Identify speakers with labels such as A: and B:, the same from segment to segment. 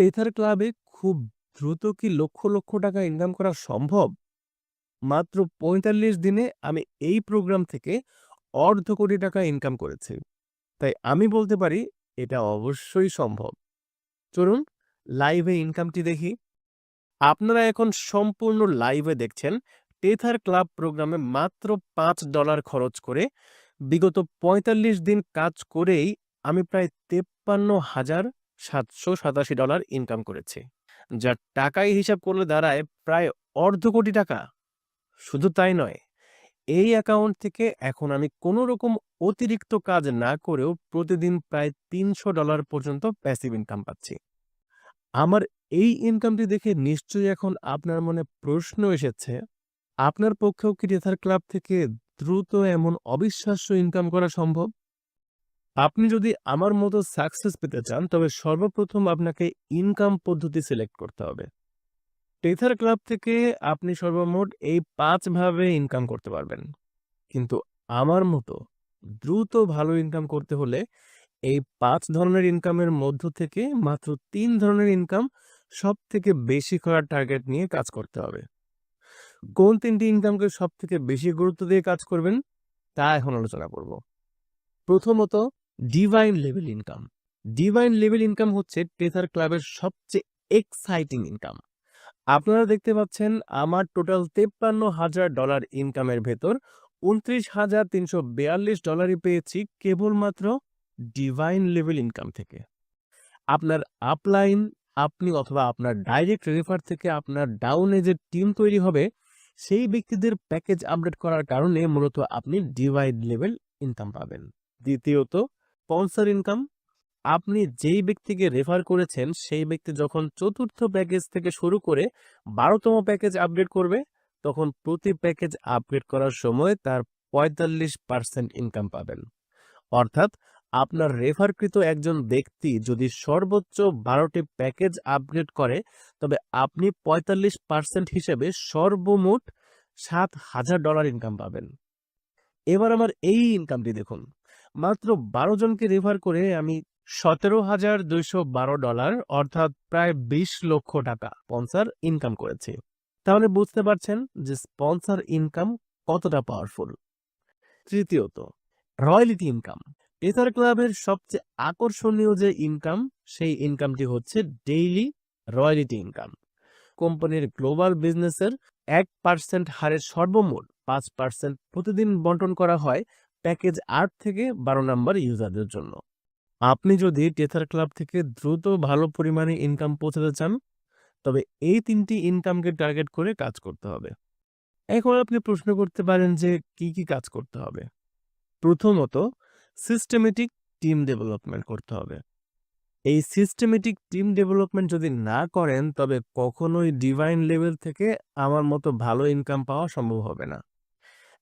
A: Tether ক্লাবে খুব দ্রুত কি লক্ষ, লক্ষ টাকা ইনকাম করা সম্ভব? মাত্র ৪৫ দিনে আমি এই প্রোগ্রাম থেকে অর্ধ কোটি টাকা ইনকাম করেছি। তাই আমি বলতে পারি এটা অবশ্যই সম্ভব। চলুন লাইভে ইনকামটি দেখি। আপনারা এখন সম্পূর্ণ লাইভে দেখছেন টেথার ক্লাব প্রোগ্রামে মাত্র পাঁচ ডলার খরচ করে বিগত ৪৫ দিন কাজ করেই আমি প্রায় $৫৩,৭৮৭ ইনকাম করেছে যা টাকায় হিসাব করলে দাঁড়ায় প্রায় অর্ধ কোটি টাকা। শুধু তাই নয়, এই অ্যাকাউন্ট থেকে এখন আমি কোনো রকম অতিরিক্ত কাজ না করেও প্রতিদিন প্রায় $৩০০ পর্যন্ত প্যাসিভ ইনকাম পাচ্ছি। আমার এই ইনকামটি দেখে নিশ্চয়ই এখন আপনার মনে প্রশ্ন এসেছে, আপনার পক্ষেও কি টেথার ক্লাব থেকে দ্রুত এমন অবিশ্বাস্য ইনকাম করা সম্ভব? আপনি যদি আমার মতো সাকসেস পেতে চান, তবে সর্বপ্রথম আপনাকে ইনকাম পদ্ধতি সিলেক্ট করতে হবে। টেথার ক্লাব থেকে আপনি সর্বমোট এই ৫ ভাবে ইনকাম করতে পারবেন। কিন্তু আমার মতো দ্রুত ভালো ইনকাম করতে হলে এই পাঁচ ধরনের ইনকামের মধ্য থেকে মাত্র তিন ধরনের ইনকাম সবথেকে বেশি করার টার্গেট নিয়ে কাজ করতে হবে। কোন তিনটি ইনকামকে সব থেকে বেশি গুরুত্ব দিয়ে কাজ করবেন, তা এখন আলোচনা করব। প্রথমত divine level income. Divine level income হচ্ছে টেথার ক্লাবের সবচেয়ে এক্সাইটিং ইনকাম। আপনারা দেখতে পাচ্ছেন আমার টোটাল $৫৩,০০০ ইনকামের ভেতর $২৯,৩৪২ পেয়েছি কেবলমাত্র ডিভাইন লেভেল ইনকাম থেকে। আপনার আপলাইন, আপনি অথবা আপনার ডাইরেক্ট রেফার থেকে আপনার ডাউনে যে টিম তৈরি হবে, সেই ব্যক্তিদের প্যাকেজ আপডেট করার কারণে মূলত আপনি ডিভাইন লেভেল ইনকাম পাবেন। দ্বিতীয়ত স্পন্সর ইনকাম। আপনি যেই ব্যক্তিকে রেফার করেছেন সেই ব্যক্তি যখন চতুর্থ প্যাকেজ থেকে শুরু করে ১২তম প্যাকেজ আপগ্রেড করবে, তখন প্রতি প্যাকেজ আপগ্রেড করার সময় তার ৪৫% ইনকাম পাবেন। অর্থাৎ আপনার রেফারকৃত একজন ব্যক্তি যদি সর্বোচ্চ ১২টি প্যাকেজ আপগ্রেড করে তবে আপনি ৪৫% হিসেবে সর্বমোট $৭,০০০ ইনকাম পাবেন। এবার আমার এই ইনকামটি দেখুন। মাত্র ১২ জনকে রেফার করে আমি $১৭,২১২ অর্থাৎ প্রায় ২০ লক্ষ টাকা স্পন্সর ইনকাম করেছি। তাহলে বুঝতে পারছেন যে স্পন্সর ইনকাম কতটা পাওয়ারফুল। তৃতীয়ত রয়্যালটি ইনকাম। টেথার ক্লাবের সবচেয়ে আকর্ষণীয় যে ইনকাম সেই ইনকামটি হচ্ছে ডেইলি রয়্যালিটি ইনকাম। কোম্পানির গ্লোবাল বিজনেসের এক পার্সেন্ট হারে সর্বমোট পাঁচ পার্সেন্ট প্রতিদিন বন্টন করা হয় প্যাকেজ আট থেকে ১২ নাম্বার ইউজারদের জন্য। আপনি যদি টেথার ক্লাব থেকে দ্রুত ভালো পরিমাণে ইনকাম পৌঁছাতে চান, তবে এই তিনটি ইনকামকে টার্গেট করে কাজ করতে হবে। এখন আপনি প্রশ্ন করতে পারেন যে কি, কি কাজ করতে হবে? প্রথমত সিস্টেমেটিক টিম ডেভেলপমেন্ট করতে হবে। এই সিস্টেমেটিক টিম ডেভেলপমেন্ট যদি না করেন তবে কখনোই ডিভাইন লেভেল থেকে আমার মতো ভালো ইনকাম পাওয়া সম্ভব হবে না।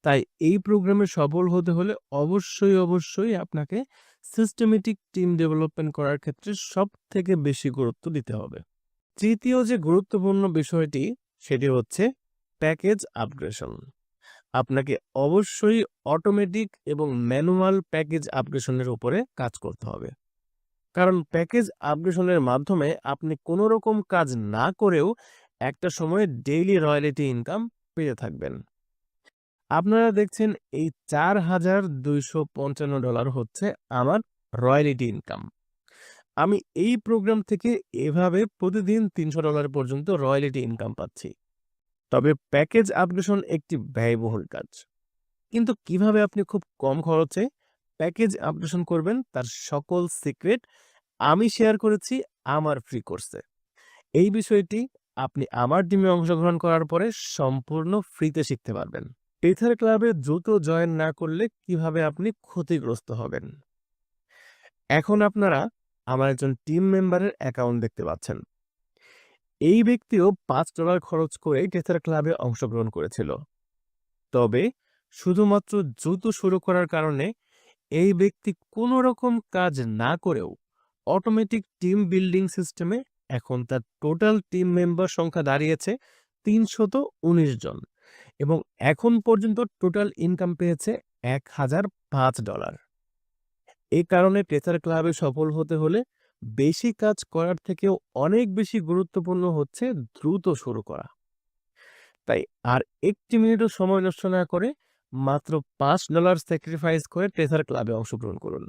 A: তাই এই প্রোগ্রামে সফল হতে হলে অবশ্যই, অবশ্যই আপনাকে সিস্টেমেটিক টিম ডেভেলপমেন্ট করার ক্ষেত্রে সবথেকে বেশি গুরুত্ব দিতে হবে। তৃতীয় যে গুরুত্বপূর্ণ বিষয়টি সেটি হচ্ছে প্যাকেজ আপগ্রেশন। আপনাকে অবশ্যই অটোমেটিক এবং ম্যানুয়াল প্যাকেজ আপগ্রেশনের উপরে কাজ করতে হবে। কারণ প্যাকেজ আপগ্রেশনের মাধ্যমে আপনি কোনো রকম কাজ না করেও একটা সময়ে ডেইলি রয়্যালিটি ইনকাম পেয়ে থাকবেন। আপনারা দেখছেন এই $৪,২৫৫ হচ্ছে আমার রয়্যালিটি ইনকাম। আমি এই প্রোগ্রাম থেকে এভাবে প্রতিদিন $৩০০ পর্যন্ত রয়্যালিটি ইনকাম পাচ্ছি। তবে প্যাকেজ আপগ্রেশন একটি ব্যয়বহুল কাজ। কিন্তু কীভাবে আপনি খুব কম খরচে প্যাকেজ আপগ্রেশন করবেন তার সকল সিক্রেট আমি শেয়ার করেছি আমার ফ্রি কোর্সে। এই বিষয়টি আপনি আমার টিমে অংশগ্রহণ করার পরে সম্পূর্ণ ফ্রিতে শিখতে পারবেন। টেথার ক্লাবে দ্রুত জয়েন না করলে কীভাবে আপনি ক্ষতিগ্রস্ত হবেন? এখন আপনারা আমার একজন টিম মেম্বারের অ্যাকাউন্ট দেখতে পাচ্ছেন। এই ব্যক্তিও $৫ খরচ করে টেথার ক্লাবে অংশগ্রহণ করেছিল। তবে শুধুমাত্র দ্রুত শুরু করার কারণে এই ব্যক্তি কোনো রকম কাজ না করেও অটোমেটিক টিম বিল্ডিং সিস্টেমে এখন তার টোটাল টিম মেম্বার সংখ্যা দাঁড়িয়েছে ৩১৯ জন এবং এখন পর্যন্ত টোটাল ইনকাম পেয়েছে $১,০০৫। এ কারণে টেথার ক্লাবে সফল হতে হলে বেশি কাজ করার থেকেও অনেক বেশি গুরুত্বপূর্ণ হচ্ছে দ্রুত শুরু করা তাই আর একটি মিনিটও সময় নষ্ট না করে মাত্র পাঁচ ডলার স্যাক্রিফাইস করে ট্রেসার ক্লাবে অংশগ্রহণ করুন